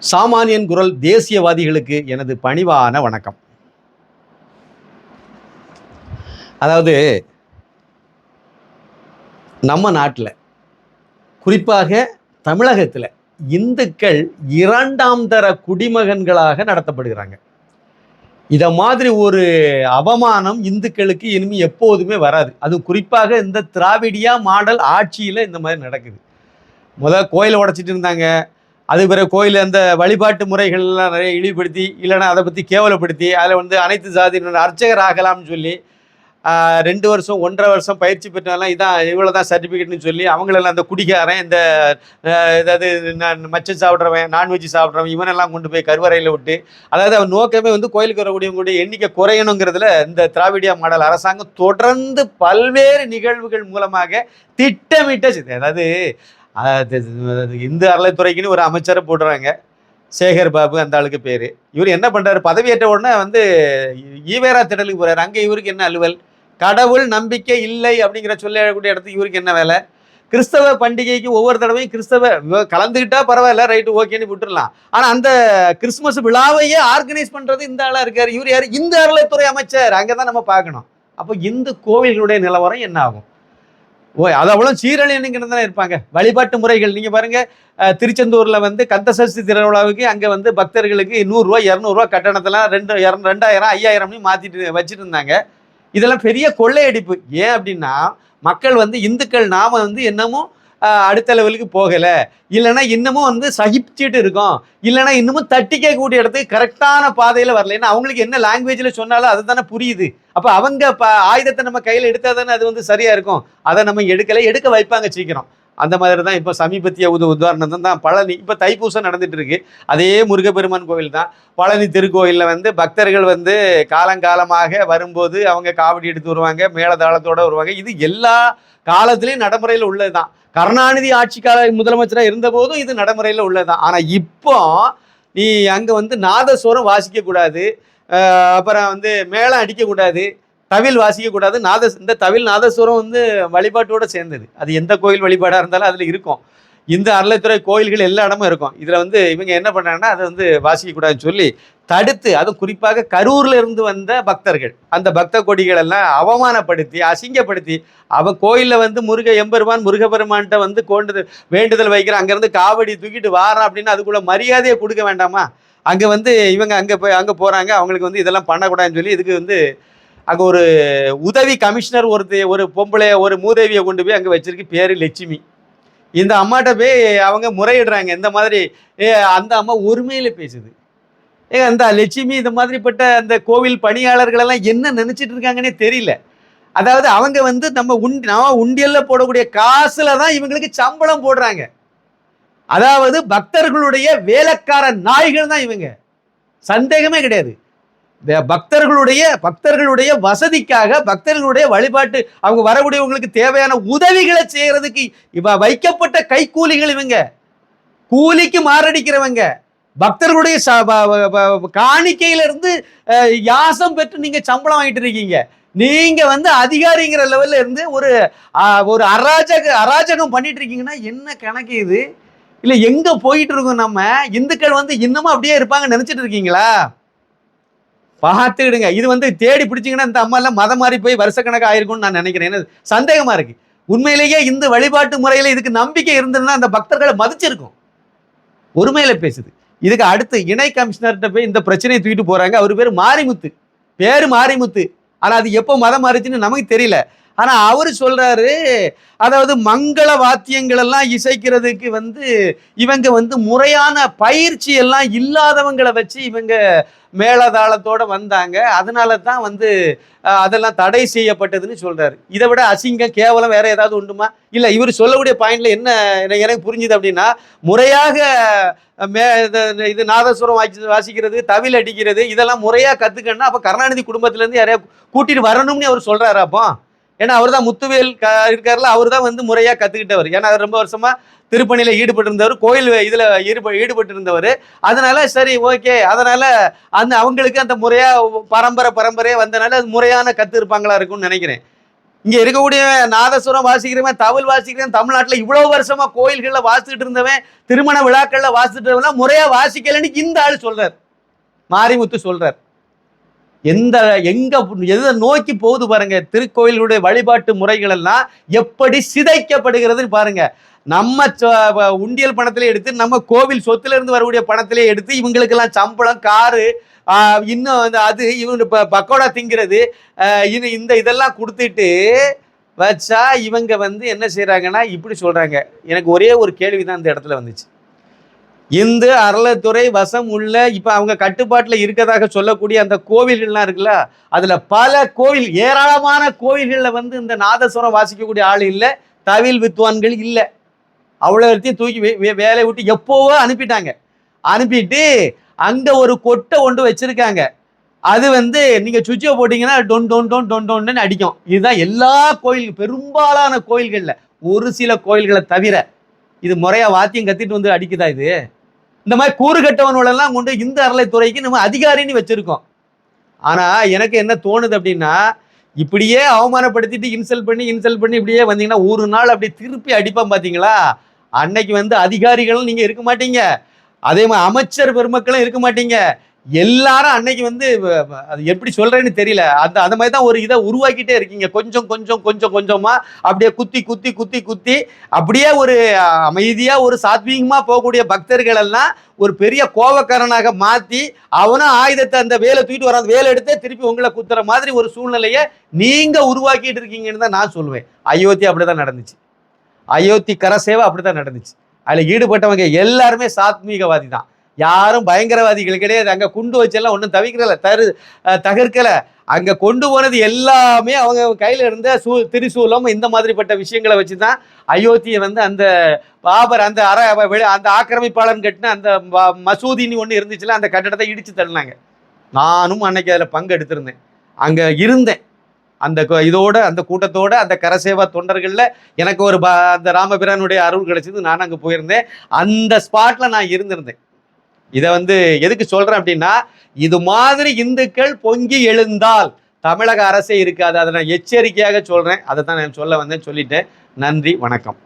சாமானியன் குரல் தேசியவாதிகளுக்கு எனது பணிவான வணக்கம். அதாவது நம்ம நாட்டில் குறிப்பாக தமிழகத்தில் இந்துக்கள் இரண்டாம் தர குடிமகன்களாக நடத்தப்படுகிறாங்க. இதை மாதிரி ஒரு அவமானம் இந்துக்களுக்கு இனிமே எப்போதுமே வராது. அது குறிப்பாக இந்த திராவிடியா மாடல் ஆட்சியில் இந்த மாதிரி நடக்குது. முதல் கோயிலை உடைச்சிட்டு இருந்தாங்க. அது பிறகு கோயிலில் அந்த வழிபாட்டு முறைகள்லாம் நிறைய இழிவுபடுத்தி இல்லைன்னா அதை பற்றி கேவலப்படுத்தி அதில் வந்து அனைத்து ஜாதியினர் அர்ச்சகர் ஆகலாம்னு சொல்லி ரெண்டு வருஷம் ஒன்றரை வருஷம் பயிற்சி பெற்றவெல்லாம் இதான் இவ்வளோ தான் சர்டிஃபிகேட்னு சொல்லி அவங்களெல்லாம் அந்த குடிகாரன் இந்த ஏதாவது நான் மச்சம் சாப்பிட்றவன் நான்வெஜ் சாப்பிட்றவன் இவனெல்லாம் கொண்டு போய் கருவறையில் விட்டு அதாவது அவன் நோக்கமே வந்து கோயிலுக்கு வரக்கூடியவங்களுடைய எண்ணிக்கை குறையணுங்கிறதுல இந்த திராவிடியா மாடல் அரசாங்கம் தொடர்ந்து பல்வேறு நிகழ்வுகள் மூலமாக திட்டமிட்ட அதாவது இந்து அறலைத்துறைக்குன்னு ஒரு அமைச்சரை போடுறாங்க. சேகர் பாபு அந்த ஆளுக்கு பேர். இவர் என்ன பண்ணுறாரு பதவியேற்ற உடனே வந்து ஈவேரா திடலுக்கு போகிறார் அங்கே இவருக்கு என்ன அலுவல்? கடவுள் நம்பிக்கை இல்லை அப்படிங்கிற சொல்லக்கூடிய இடத்துக்கு இவருக்கு என்ன வேலை? கிறிஸ்தவ பண்டிகைக்கு ஒவ்வொரு தடவையும் கிறிஸ்தவ இவ- கலந்துக்கிட்டா பரவாயில்ல ரைட்டு ஓகேன்னு விட்டுடலாம் ஆனால் அந்த கிறிஸ்மஸ் விழாவையே ஆர்கனைஸ் பண்ணுறது இந்த ஆளாக இருக்கார். இவர் யார்? இந்த அறலைத்துறை அமைச்சர். அங்கே தான் நம்ம பார்க்கணும். அப்போ இந்து கோவில்களுடைய நிலவரம் என்ன ஆகும்? ஓ அது அவ்வளோ சீரழினுங்கிறது இருப்பாங்க. வழிபாட்டு முறைகள் நீங்கள் பாருங்கள் திருச்செந்தூரில் வந்து கந்தசஷ்டி திருவிழாவுக்கு அங்கே வந்து பக்தர்களுக்கு நூறுரூவா இரநூறுவா கட்டணத்தெல்லாம் ரெண்டு இர- ரெண்டாயிரம் ஐயாயிரம்னு மாற்றிட்டு வச்சுட்டு இருந்தாங்க இதெல்லாம் பெரிய கொள்ளையடிப்பு. ஏன் அப்படின்னா மக்கள் வந்து இந்துக்கள் நாம் வந்து என்னமோ அடுத்த லெவலுக்கு போகலை. இல்லைன்னா இன்னமும் வந்து சகிச்சுட்டு இருக்கோம். இல்லைன்னா இன்னமும் தட்டிக்க கூடிய இடத்துக்கு கரெக்டான பாதையில் வரல. ஏன்னா அவங்களுக்கு என்ன லாங்குவேஜில் சொன்னாலும் அது தானே புரியுது. அப்போ அவங்க ப ஆயுதத்தை நம்ம கையில் எடுத்தால் தானே அது வந்து சரியாக இருக்கும். அதை நம்ம எடுக்கலை எடுக்க வைப்பாங்க சீக்கிரம். அந்த மாதிரி தான் இப்போ சமீபத்திய உத உதாரணம் தான் பழனி இப்போ தைப்பூசம் நடந்துட்டு இருக்கு. அதே முருகப்பெருமான் கோவில் தான். பழனி திருக்கோயிலில் வந்து பக்தர்கள் வந்து காலங்காலமாக வரும்போது அவங்க காவடி எடுத்து வருவாங்க மேலதாளத்தோடு வருவாங்க. இது எல்லா காலத்துலேயும் நடைமுறையில் உள்ளது தான் கருணாநிதி ஆட்சி கால முதலமைச்சராக இருந்தபோதும் இது நடைமுறையில் உள்ளதான் ஆனால் இப்போ நீ அங்கே வந்து நாதஸ்வரம் வாசிக்கக்கூடாது அப்புறம் வந்து மேளம் அடிக்கக்கூடாது தவில் வாசிக்கக்கூடாது நாத இந்த தவில் நாதஸ்வரம் வந்து வழிபாட்டோட சேர்ந்தது. அது எந்த கோயில் வழிபாடாக இருந்தாலும் அதில் இருக்கும். இந்த அறளைத்துறை கோயில்கள் எல்லா இடமும் இருக்கும். இதில் வந்து இவங்க என்ன பண்ணாங்கன்னா அதை வந்து வாசிக்கக்கூடாதுன்னு சொல்லி தடுத்து அதுவும் குறிப்பாக கரூர்ல இருந்து வந்த பக்தர்கள் அந்த பக்த கொடிகள் எல்லாம் அவமானப்படுத்தி அசிங்கப்படுத்தி அவன் கோயிலில் வந்து முருக எம்பெருமான் முருகபெருமான்கிட்ட வந்து கொண்டு வேண்டுதல் வைக்கிறான். அங்கேருந்து காவடி தூக்கிட்டு வாரான் அப்படின்னு அதுக்குள்ள மரியாதையை கொடுக்க வேண்டாமா? அங்கே வந்து இவங்க அங்கே போய் அங்கே போகிறாங்க அவங்களுக்கு வந்து இதெல்லாம் பண்ணக்கூடாதுன்னு சொல்லி இதுக்கு வந்து அங்கே ஒரு உதவி கமிஷனர் ஒருத்த ஒரு பொம்பளை ஒரு மூதேவியை கொண்டு போய் அங்கே வச்சிருக்கு பேர் லட்சுமி. இந்த அம்மாட்ட போய் அவங்க முறையிடுறாங்க. இந்த மாதிரி ஏ அந்த அம்மா ஒருமையில பேசுது. ஏ அந்த லட்சுமி இந்த மாதிரிப்பட்ட அந்த கோவில் பணியாளர்கள் எல்லாம் என்ன நினச்சிட்டு இருக்காங்கன்னே தெரியல. அதாவது அவங்க வந்து நம்ம உண்டி நம்ம உண்டியல்ல போடக்கூடிய காசில் தான் இவங்களுக்கு சம்பளம் போடுறாங்க. அதாவது பக்தர்களுடைய வேலைக்கார நாய்கள் தான் இவங்க. சந்தேகமே கிடையாது. பக்தர்களுடைய பக்தர்களுடைய வசதிக்காக பக்தர்களுடைய வழிபாட்டு அவங்க வரக்கூடியவங்களுக்கு தேவையான உதவிகளை செய்யறதுக்கு இவ வைக்கப்பட்ட கைக்கூலிகள் இவங்க. கூலிக்கு மாரடிக்கிறவங்க. பக்தர்களுடைய ச- யாசம் பெற்று நீங்கள் சம்பளம் வாங்கிட்டு இருக்கீங்க. நீங்க வந்து அதிகாரிங்கிற லெவல்ல இருந்து ஒரு ஒரு அராஜக அராஜகம் பண்ணிட்டு இருக்கீங்கன்னா என்ன கணக்கு இது? இல்லை எங்க போயிட்டு இருக்கோம் நம்ம? இந்துக்கள் வந்து இன்னமும் அப்படியே இருப்பாங்க நினைச்சிட்டு இருக்கீங்களா? பார்த்துக்கிடுங்க. இது வந்து தேடி பிடிச்சிங்கன்னா இந்த அம்மா எல்லாம் மதம் மாறி போய் வருஷக்கணக்காக ஆயிருக்கும்னு நான் நினைக்கிறேன். ஏன்னா சந்தேகமா இருக்கு. உண்மையிலேயே இந்த வழிபாட்டு முறையில் இதுக்கு நம்பிக்கை இருந்ததுன்னா அந்த பக்தர்களை மதிச்சிருக்கும். ஒருமையில பேசுது. இதுக்கு அடுத்து இணை கமிஷனர்கிட்ட போய் இந்த பிரச்சனையை தூக்கிட்டு போறாங்க. அவர் பேர் மாரிமுத்து. பேர் மாரிமுத்து. ஆனால் அது எப்போ மதம் மாறிச்சுன்னு நமக்கு தெரியல. ஆனால் அவர் சொல்றாரு அதாவது மங்கள வாத்தியங்கள் எல்லாம் இசைக்கிறதுக்கு வந்து இவங்க வந்து முறையான பயிற்சி எல்லாம் இல்லாதவங்களை வச்சு இவங்க மேலதாளத்தோடு வந்தாங்க. அதனால தான் வந்து அதெல்லாம் தடை செய்யப்பட்டதுன்னு சொல்கிறாரு இதை விட அசிங்கம் கேவலம் வேறு ஏதாவது உண்டுமா? இல்லை இவர் சொல்லக்கூடிய பாயிண்டில் என்ன எனக்கு- புரிஞ்சுது அப்படின்னா முறையாக மே இது- இது நாதஸ்வரம் வாசி வாசிக்கிறது தவில் அடிக்கிறது இதெல்லாம் முறையாக கற்றுக்கணும்னா அப்போ கருணாநிதி குடும்பத்துலேருந்து யாரையா கூட்டிகிட்டு வரணும்னு அவர் சொல்கிறாரு அப்போ. ஏன்னா அவர் தான் முத்துவேல் க இருக்காருல அவர் தான் வந்து முறையாக கற்றுக்கிட்டவர் ஏன்னா அவர் ரொம்ப வருஷமா திருப்பணியில் ஈடுபட்டு இருந்தவர் கோயில் இதில் ஈடுப ஈடுபட்டு இருந்தவர் அதனால சரி ஓகே. அதனால அந்த அவங்களுக்கு அந்த முறையாக பரம்பரை பரம்பரையாக வந்தனால அது முறையான கற்று இருப்பாங்களா இருக்கும்னு நினைக்கிறேன். இங்கே இருக்கக்கூடிய நாதஸ்வரம் வாசிக்கிறவன் தவில் வாசிக்கிறவன் தமிழ்நாட்டில் இவ்வளோ வருஷமா கோயில்களில் வாசிச்சுட்டு இருந்தவன் திருமண விழாக்களில் வாசிச்சுட்டு இருந்தவன் முறையாக வாசிக்கலைன்னு இந்த ஆள் சொல்கிறார் மாரிமுத்து சொல்கிறார் எந்த எங்க எதை நோக்கி போகுது பாருங்க? திருக்கோயிலுடைய வழிபாட்டு முறைகள் எல்லாம் எப்படி சிதைக்கப்படுகிறதுன்னு பாருங்க. நம்ம உண்டியல் பணத்திலே எடுத்து நம்ம கோவில் சொத்துல இருந்து வரக்கூடிய பணத்திலே எடுத்து இவங்களுக்கெல்லாம் சம்பளம் காரு இன்னும் அந்த அது இவங்க ப- பக்கோடா திங்கிறது இது இந்த இதெல்லாம் கொடுத்துட்டு வச்சா இவங்க வந்து என்ன செய்கிறாங்கன்னா இப்படி சொல்கிறாங்க எனக்கு ஒரே ஒரு கேள்வி தான் இந்த இடத்துல வந்துச்சு. இந்து அறளத்துறை வசம் உள்ள இப்போ அவங்க கட்டுப்பாட்டில் இருக்கிறதாக சொல்லக்கூடிய அந்த கோவில்கள்லாம் இருக்குல்ல அதில் பல கோவில் ஏராளமான கோவில்களில் வந்து இந்த நாதஸ்வரம் வாசிக்கக்கூடிய ஆள் இல்லை தவில் வித்வான்கள் இல்லை. அவ்வளோ இடத்தையும் தூக்கி வே- வேலையை விட்டு எப்போவோ அனுப்பிட்டாங்க. அனுப்பிட்டு அங்கே ஒரு கொட்டை ஒன்று வச்சுருக்காங்க. அது வந்து நீங்கள் சுவிட்சை போட்டிங்கன்னா டொன் டொன் டொன் டொன் டொன்னு அடிக்கும். இதுதான் எல்லா கோயில் பெரும்பாலான கோயில்களில் ஒரு சில கோயில்களை தவிர இது முறையாக வாத்தியம் கத்திட்டு வந்து அடிக்குதா இது? இந்த மாதிரி கூறு கட்டவனோடலாம் கொண்டு இந்த அறலைத்துறைக்கு நம்ம அதிகாரின்னு வச்சுருக்கோம். ஆனால் எனக்கு என்ன தோணுது அப்படின்னா இப்படியே அவமானப்படுத்திட்டு இன்சல்ட் பண்ணி இன்சல்ட் பண்ணி இப்படியே வந்தீங்கன்னா ஒரு நாள் அப்படி திருப்பி அடிப்பான் பார்த்தீங்களா அன்னைக்கு வந்து அதிகாரிகளும் நீங்கள் இருக்க மாட்டீங்க. அதே மாதிரி அமைச்சர் பெருமக்களும் இருக்க மாட்டீங்க. எல்லாரும் அன்னைக்கு வந்து அது எப்படி சொல்றேன்னு தெரியல. அந்த அந்த மாதிரி தான் ஒரு இதை உருவாக்கிட்டே இருக்கீங்க. கொஞ்சம் கொஞ்சம் கொஞ்சம் கொஞ்சமா அப்படியே குத்தி குத்தி குத்தி குத்தி அப்படியே ஒரு அமைதியாக அமைதியா ஒரு சாத்வீகமா போகக்கூடிய பக்தர்கள் எல்லாம் ஒரு பெரிய கோபக்காரனாக மாற்றி அவனும் ஆயுதத்தை அந்த வேலை தூக்கிட்டு வர அந்த வேலை எடுத்தே திருப்பி உங்களை குத்துற மாதிரி ஒரு சூழ்நிலையை நீங்கள் உருவாக்கிட்டு இருக்கீங்கன்னு தான் நான் சொல்லுவேன் அயோத்தி அப்படிதான் நடந்துச்சு. அயோத்தி கரசேவை அப்படி தான் நடந்துச்சு. அதில் ஈடுபட்டவங்க எல்லாருமே சாத்மீகவாதி தான் யாரும் பயங்கரவாதிகள் கிடையாது. அங்கே குண்டு வச்செல்லாம் ஒன்றும் தவிக்கிறல தரு தகர்க்கலை. அங்கே கொண்டு போனது எல்லாமே அவங்க கையில் இருந்த சூ திரிசூலம் இந்த மாதிரிப்பட்ட விஷயங்களை வச்சு தான் அயோத்தியை வந்து அந்த பாபர் அந்த அற அந்த ஆக்கிரமிப்பாளன் கட்டின அந்த ம- மசூதின்னு ஒன்று இருந்துச்சுல அந்த கட்டடத்தை இடித்து தள்ளினாங்க. நானும் அன்னைக்கு அதில் பங்கு எடுத்திருந்தேன். அங்கே இருந்தேன். அந்த இதோட அந்த கூட்டத்தோட அந்த கரசேவா தொண்டர்களில் எனக்கு ஒரு ப- அந்த ராமபிரானுடைய அருள் கிடைச்சது. நான் அங்கே போயிருந்தேன். அந்த ஸ்பாட்டில் நான் இருந்திருந்தேன். இதை வந்து எதுக்கு சொல்கிறேன் அப்படின்னா இது மாதிரி இந்துக்கள் பொங்கி எழுந்தால் தமிழக அரசே இருக்காது. அதை நான் எச்சரிக்கையாக சொல்கிறேன் அதை தான் நான் சொல்ல வந்தேன் சொல்லிட்டேன். நன்றி வணக்கம்.